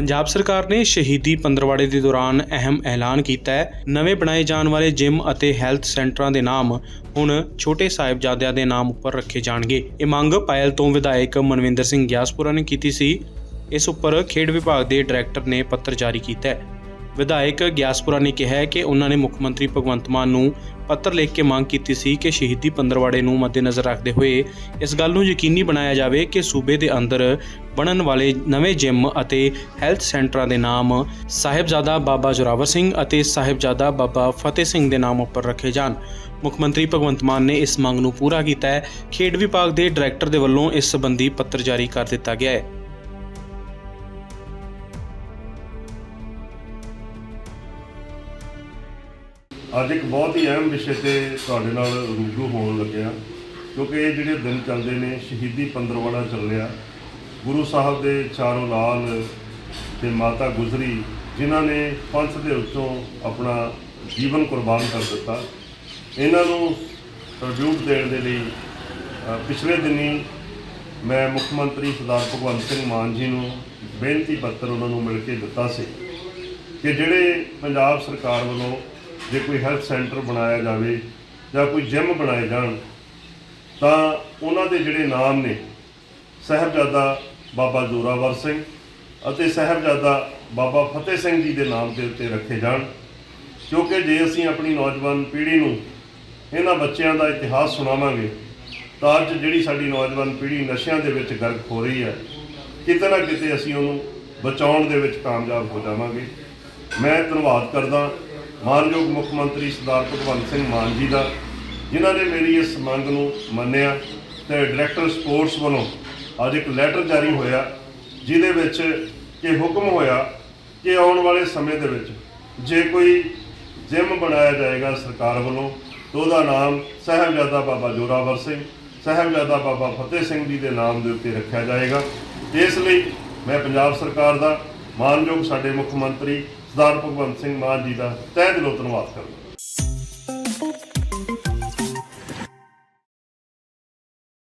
ਪੰਜਾਬ ਸਰਕਾਰ ਨੇ ਸ਼ਹੀਦੀ ਪੰਦਰਵਾੜੇ ਦੇ ਦੌਰਾਨ ਅਹਿਮ ਐਲਾਨ ਕੀਤਾ ਹੈ। ਨਵੇਂ ਬਣਾਏ ਜਾਣ ਵਾਲੇ ਜਿਮ ਅਤੇ ਹੈਲਥ ਸੈਂਟਰਾਂ ਦੇ ਨਾਮ ਹੁਣ ਛੋਟੇ ਸਾਹਿਬਜ਼ਾਦਿਆਂ ਦੇ ਨਾਮ ਉੱਪਰ ਰੱਖੇ ਜਾਣਗੇ। ਇਹ ਮੰਗ ਪਾਇਲ ਤੋਂ ਵਿਧਾਇਕ ਮਨਵਿੰਦਰ ਸਿੰਘ ਗਿਆਸਪੁਰਾ ਨੇ ਕੀਤੀ ਸੀ। ਇਸ ਉੱਪਰ ਖੇਡ ਵਿਭਾਗ ਦੇ ਡਾਇਰੈਕਟਰ ਨੇ ਪੱਤਰ ਜਾਰੀ ਕੀਤਾ ਹੈ। ਵਿਧਾਇਕ ਗਿਆਸਪੁਰਾ ਨੇ ਕਿਹਾ ਹੈ ਕਿ ਉਹਨਾਂ ਨੇ ਮੁੱਖ ਮੰਤਰੀ ਭਗਵੰਤ ਮਾਨ ਨੂੰ ਪੱਤਰ ਲਿਖ ਕੇ ਮੰਗ ਕੀਤੀ ਸੀ ਕਿ ਸ਼ਹੀਦੀ ਪੰਦਰਵਾੜੇ ਨੂੰ ਮੱਦੇਨਜ਼ਰ ਰੱਖਦੇ ਹੋਏ ਇਸ ਗੱਲ ਨੂੰ ਯਕੀਨੀ ਬਣਾਇਆ ਜਾਵੇ ਕਿ ਸੂਬੇ ਦੇ ਅੰਦਰ ਬਣਨ ਵਾਲੇ ਨਵੇਂ ਜਿਮ ਅਤੇ ਹੈਲਥ ਸੈਂਟਰਾਂ ਦੇ ਨਾਮ ਸਾਹਿਬਜ਼ਾਦਾ ਬਾਬਾ ਜ਼ੋਰਾਵਰ ਸਿੰਘ ਅਤੇ ਸਾਹਿਬਜ਼ਾਦਾ ਬਾਬਾ ਫਤਿਹ ਸਿੰਘ ਦੇ ਨਾਮ ਉੱਪਰ ਰੱਖੇ ਜਾਣ। ਮੁੱਖ ਮੰਤਰੀ ਭਗਵੰਤ ਮਾਨ ਨੇ ਇਸ ਮੰਗ ਨੂੰ ਪੂਰਾ ਕੀਤਾ ਹੈ। ਖੇਡ ਵਿਭਾਗ ਦੇ ਡਾਇਰੈਕਟਰ ਦੇ ਵੱਲੋਂ ਇਸ ਸੰਬੰਧੀ ਪੱਤਰ ਜਾਰੀ ਕਰ ਦਿੱਤਾ ਗਿਆ ਹੈ। ਅੱਜ ਇੱਕ ਬਹੁਤ ਹੀ ਅਹਿਮ ਵਿਸ਼ੇ ਤੇ ਤੁਹਾਡੇ ਨਾਲ ਰੂਬਰੂ ਹੋਣ ਲੱਗਿਆ ਕਿਉਂਕਿ ਇਹ ਜਿਹੜੇ ਦਿਨ ਚੱਲਦੇ ਨੇ, ਸ਼ਹੀਦੀ ਪੰਦਰਵਾੜਾ ਚੱਲ ਰਿਹਾ। ਗੁਰੂ ਸਾਹਿਬ ਦੇ ਚਾਰੋਂ ਲਾਲ ਤੇ ਮਾਤਾ ਗੁਜਰੀ, ਜਿਨ੍ਹਾਂ ਨੇ ਪੰਥ ਦੇ ਉੱਤੋਂ ਆਪਣਾ ਜੀਵਨ ਕੁਰਬਾਨ ਕਰ ਦਿੱਤਾ। ਇਹਨਾਂ ਨੂੰ ਟ੍ਰਿਬਿਊਟ ਦੇਣ ਦੇ ਲਈ ਪਿਛਲੇ ਦਿਨੀ ਮੈਂ ਮੁੱਖ ਮੰਤਰੀ ਸਰਦਾਰ ਭਗਵੰਤ ਸਿੰਘ ਮਾਨ ਜੀ ਨੂੰ ਬੇਨਤੀ ਪੱਤਰ ਉਹਨਾਂ ਨੂੰ ਮਿਲ ਕੇ ਦਿੱਤਾ ਸੀ ਕਿ ਜਿਹੜੇ ਪੰਜਾਬ ਸਰਕਾਰ ਵੱਲੋਂ ਜੇ ਕੋਈ ਹੈਲਥ ਸੈਂਟਰ ਬਣਾਇਆ ਜਾਵੇ ਜਾਂ ਕੋਈ ਜਿਮ ਬਣਾਏ ਜਾਣ, ਤਾਂ ਉਹਨਾਂ ਦੇ ਜਿਹੜੇ ਨਾਮ ਨੇ, ਸਾਹਿਬਜ਼ਾਦਾ ਬਾਬਾ ਜ਼ੋਰਾਵਰ ਸਿੰਘ ਅਤੇ ਸਾਹਿਬਜ਼ਾਦਾ ਬਾਬਾ ਫਤਿਹ ਸਿੰਘ ਜੀ ਦੇ ਨਾਮ ਦੇ ਉੱਤੇ ਰੱਖੇ ਜਾਣ, ਕਿਉਂਕਿ ਜੇ ਅਸੀਂ ਆਪਣੀ ਨੌਜਵਾਨ ਪੀੜ੍ਹੀ ਨੂੰ ਇਹਨਾਂ ਬੱਚਿਆਂ ਦਾ ਇਤਿਹਾਸ ਸੁਣਾਵਾਂਗੇ, ਤਾਂ ਅੱਜ ਜਿਹੜੀ ਸਾਡੀ ਨੌਜਵਾਨ ਪੀੜ੍ਹੀ ਨਸ਼ਿਆਂ ਦੇ ਵਿੱਚ ਗਰਕ ਹੋ ਰਹੀ ਹੈ, ਕਿਤੇ ਨਾ ਕਿਤੇ ਅਸੀਂ ਉਹਨੂੰ ਬਚਾਉਣ ਦੇ ਵਿੱਚ ਕਾਮਯਾਬ ਹੋ ਜਾਵਾਂਗੇ। ਮੈਂ ਧੰਨਵਾਦ ਕਰਦਾ। ਮਾਨਯੋਗ ਮੁੱਖ ਮੰਤਰੀ ਸਰਦਾਰ ਭਗਵੰਤ ਸਿੰਘ ਮਾਨ ਜੀ ਦਾ, ਜਿਨ੍ਹਾਂ ਨੇ ਮੇਰੀ ਇਸ ਮੰਗ ਨੂੰ ਮੰਨਿਆ ਤੇ ਡਾਇਰੈਕਟਰ ਸਪੋਰਟਸ ਵੱਲੋਂ ਅੱਜ ਇੱਕ ਲੈਟਰ ਜਾਰੀ ਹੋਇਆ, ਜਿਹਦੇ ਵਿੱਚ ਕਿ ਹੁਕਮ ਹੋਇਆ ਕਿ ਆਉਣ ਵਾਲੇ ਸਮੇਂ ਦੇ ਵਿੱਚ ਜੇ ਕੋਈ ਜਿਮ ਬਣਾਇਆ ਜਾਏਗਾ ਸਰਕਾਰ ਵੱਲੋਂ, ਤਾਂ ਉਹਦਾ ਨਾਮ ਸਾਹਿਬਜ਼ਾਦਾ ਬਾਬਾ ਜੋਰਾਵਰ ਸਿੰਘ, ਸਾਹਿਬਜ਼ਾਦਾ ਬਾਬਾ ਫਤਿਹ ਸਿੰਘ ਜੀ ਦੇ ਨਾਮ ਦੇ ਉੱਤੇ ਰੱਖਿਆ ਜਾਏਗਾ। ਇਸ ਲਈ ਮੈਂ ਪੰਜਾਬ ਸਰਕਾਰ ਦਾ ਮਾਨਯੋਗ ਸਾਡੇ ਮੁੱਖ ਮੰਤਰੀ ਸਰਦਾਰ ਭਗਵੰਤ ਸਿੰਘ ਮਾਨ ਜੀ ਦਾ ਤਹਿ ਦਿਲੋਂ ਧੰਨਵਾਦ ਕਰਦਾ